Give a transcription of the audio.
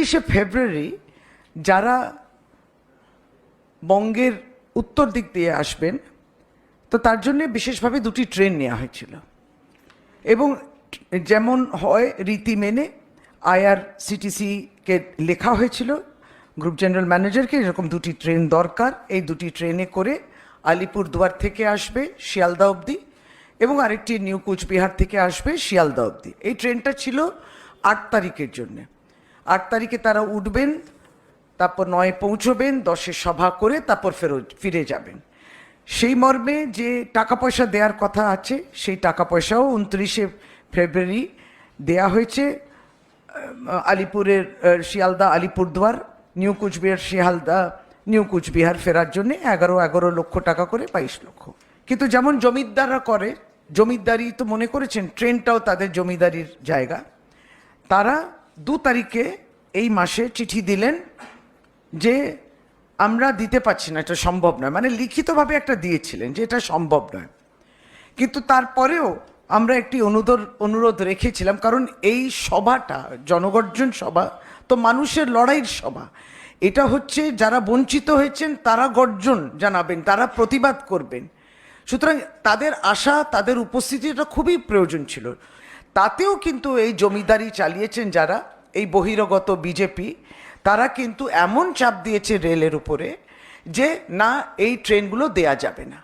উনত্রিশে ফেব্রুয়ারি যারা বঙ্গের উত্তর দিক দিয়ে আসবেন, তো তার জন্য বিশেষভাবে দুটি ট্রেন নেওয়া হয়েছিল। এবং যেমন হয় রীতি মেনে আইআর সিটিসিকে লেখা হয়েছিল, গ্রুপ জেনারেল ম্যানেজারকে এরকম দুটি ট্রেন দরকার। এই দুটি ট্রেনে করে আলিপুরদুয়ার থেকে আসবে শিয়ালদা অবধি এবং আরেকটি নিউ কুচবিহার থেকে আসবে শিয়ালদা অবধি। এই ট্রেনটা ছিল আট তারিখের জন্যে। আট তারিখে তারা উঠবেন, তারপর নয় পৌঁছবেন, দশে সভা করে তারপর ফেরত ফিরে যাবেন। সেই মর্মে যে টাকা পয়সা দেওয়ার কথা আছে, সেই টাকা পয়সাও উনত্রিশে ফেব্রুয়ারি দেয়া হয়েছে আলিপুরের শিয়ালদা আলিপুরদুয়ার, নিউ কুচবিহার শিয়ালদা, নিউ কুচবিহার ফেরার জন্য এগারো এগারো লক্ষ টাকা করে বাইশ লক্ষ। কিন্তু যেমন জমিদাররা করে, জমিদারি তো মনে করেছেন, ট্রেনটাও তাদের জমিদারির জায়গা। তারা দু তারিখে এই মাসে চিঠি দিলেন যে আমরা দিতে পারছি না, এটা সম্ভব নয়। মানে লিখিতভাবে একটা দিয়েছিলেন যে এটা সম্ভব নয়। কিন্তু তারপরেও আমরা একটি অনুরোধ অনুরোধ রেখেছিলাম, কারণ এই সভাটা, জনগর্জন সভা তো মানুষের লড়াইয়ের সভা। এটা হচ্ছে যারা বঞ্চিত হয়েছেন, তারা গর্জন জানাবেন, তারা প্রতিবাদ করবেন। সুতরাং তাদের আশা, তাদের উপস্থিতিটা খুবই প্রয়োজন ছিল। তাতেও কিন্তু এই জমিদারি চালিয়েছেন যারা, এই বহিরগত বিজেপি, তারা কিন্তু এমন চাপ দিয়েছে রেলের উপরে যে না, এই ট্রেনগুলো দেয়া যাবে না।